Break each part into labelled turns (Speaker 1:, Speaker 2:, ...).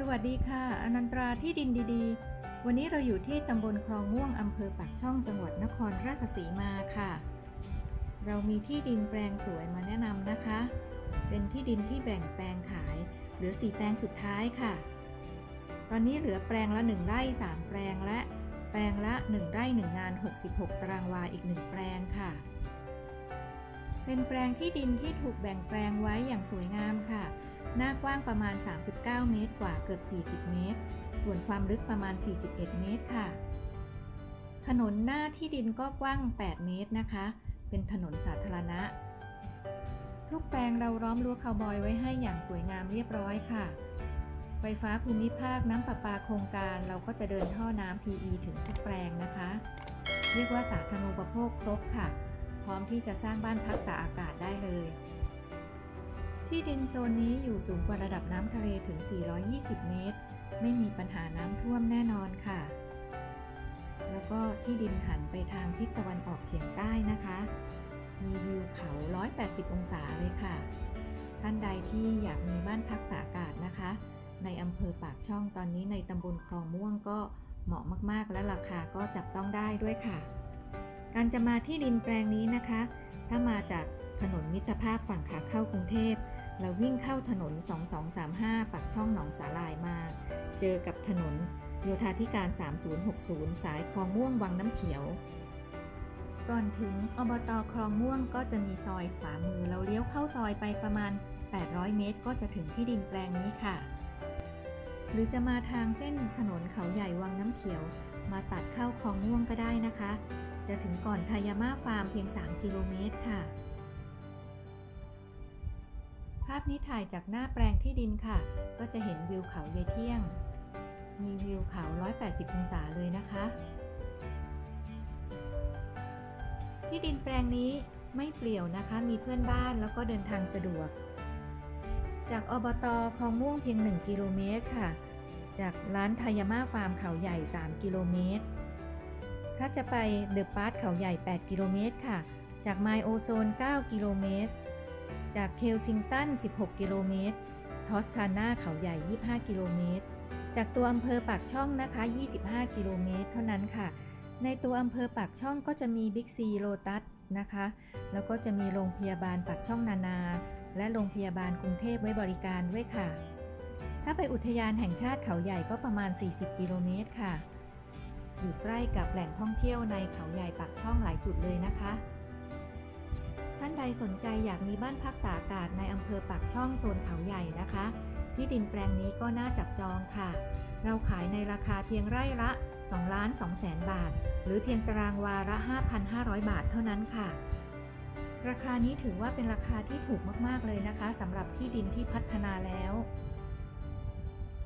Speaker 1: สวัสดีค่ะ อนันตราที่ดินดีๆ วันนี้เราอยู่ที่ตำบลคลองม่วงอำเภอปากช่องจังหวัดนครราชสีมาค่ะ เรามีที่ดินแปลงสวยมาแนะนำนะคะ เป็นที่ดินที่แบ่งแปลงขาย เหลือ4แปลงสุดท้ายค่ะ ตอนนี้เหลือแปลงละ 1ไร่3 แปลงและแปลงละ 1ไร่1งาน 66 ตารางวาอีก 1 แปลงค่ะ เป็นแปลงที่ดินที่ถูกแบ่งแปลงไว้อย่างสวยงามค่ะ หน้ากว้างประมาณ 39 เมตรกว่าเกือบ 40 เมตร ส่วนความลึกประมาณ 41 เมตรค่ะ ถนนหน้าที่ดินก็กว้าง 8 เมตรนะคะ เป็นถนนสาธารณะ ทุกแปลงเราล้อมรั้วคาวบอยไว้ให้อย่างสวยงามเรียบร้อยค่ะ ไฟฟ้าภูมิภาคน้ำประปาโครงการเราก็จะเดินท่อน้ำ PE ถึงทุกแปลงนะคะ เรียกว่าสาธารณูปโภคครบค่ะ พร้อมที่จะสร้างบ้านพักตากอากาศได้เลย ที่ดินโซนนี้อยู่สูงกว่าระดับน้ำทะเลถึง 420 เมตร ไม่มีปัญหาน้ำท่วมแน่นอนค่ะ แล้วก็ที่ดินหันไปทางทิศตะวันออกเฉียงใต้นะคะ มีวิวเขา 180 องศาเลยค่ะ ท่านใดที่อยากมีบ้านพักตากอากาศนะคะ ในอำเภอปากช่องตอนนี้ในตำบลคลองม่วงก็เหมาะมากๆ และราคาก็จับต้องได้ด้วยค่ะ การจะมาที่ดินแปลงนี้นะคะ ถ้ามาจากถนนมิตรภาพฝั่งขาเข้ากรุงเทพ เราวิ่งเข้าถนน 2235 ปักช่องหนองสาลายมา เจอกับถนนโยธาธิการ 3060 สายคลองม่วงวังน้ำเขียว ก่อนถึงอบตคลองม่วงก็จะมีซอยขวามือเราเลี้ยวเข้าซอยไปประมาณ 800 เมตร ก็จะถึงที่ดินแปลงนี้ค่ะ หรือจะมาทางเส้นถนนเขาใหญ่วังน้ำเขียว มาตัดเข้าคลองม่วงก็ได้นะคะ จะถึงก่อนทายาม่าฟาร์มเพียง 3 กิโลเมตรค่ะ ภาพนี้ถ่ายจากหน้าแปลงที่ดินค่ะ ก็จะเห็นวิวเขาเยเที่ยง มีวิวเขา 180 องศาเลยนะคะ ที่ดินแปลงนี้ไม่เปลี่ยวนะคะ มีเพื่อนบ้านแล้วก็เดินทางสะดวก จากอบตคลองม่วงเพียง 1 กิโลเมตรค่ะ จากร้านทายาม่าฟาร์มเขาใหญ่ 3 กิโลเมตร ถ้าจะไปเดอะพาร์ทเขาใหญ่ 8 กิโลเมตรค่ะ จากไมโอโซน 9 กิโลเมตร จากเคลซิงตัน 16 กิโลเมตร ทอสคาน่าเขาใหญ่ 25 กิโลเมตร จากตัวอำเภอปากช่องนะคะ 25 กิโลเมตร เท่านั้นค่ะ ในตัวอำเภอปากช่องก็จะมีบิ๊กซีโลตัสนะคะ แล้วก็จะมีโรงพยาบาลปากช่องนานา และโรงพยาบาลกรุงเทพไว้บริการด้วยค่ะ ถ้าไปอุทยานแห่งชาติเขาใหญ่ก็ประมาณ 40 กิโลเมตรค่ะ อยู่ใกล้กับแหล่งท่องเที่ยวในเขาใหญ่ปากช่องหลายจุดเลยนะคะ ท่านใดสนใจอยากมีบ้านพักตากอากาศในอำเภอปากช่องโซนเขาใหญ่นะคะ ที่ดินแปลงนี้ก็น่าจับจองค่ะ เราขายในราคาเพียงไร่ละ2ล้าน2แสนบาท หรือเพียงตารางวาละ 5,500 บาทเท่านั้นค่ะ ราคานี้ถือว่าเป็นราคาที่ถูกมากๆเลยนะคะสำหรับที่ดินที่พัฒนาแล้ว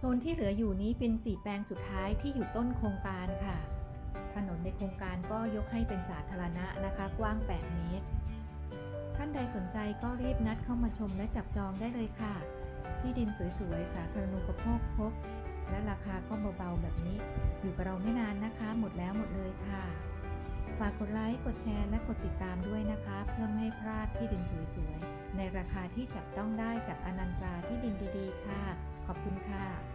Speaker 1: โซนที่เหลืออยู่นี้เป็น4แปลงสุดท้ายที่อยู่ต้นโครงการค่ะ ถนนในโครงการก็ยกให้เป็นสาธารณะนะคะ กว้าง 8 เมตร ท่านใดสนใจก็รีบนัดเข้ามาชมและจับจองได้เลยค่ะ ที่ดินสวยๆ สาธารณูปโภคครบ และราคาก็เบาๆ แบบนี้ อยู่กับเราไม่นานนะคะ หมดแล้วหมดเลยค่ะ ฝากกดไลค์ กดแชร์ และกดติดตามด้วยนะคะ เพื่อไม่ให้พลาดที่ดินสวยๆ ในราคาที่จับต้องได้จากอนันตราที่ดินดีๆ ค่ะ ขอบคุณค่ะ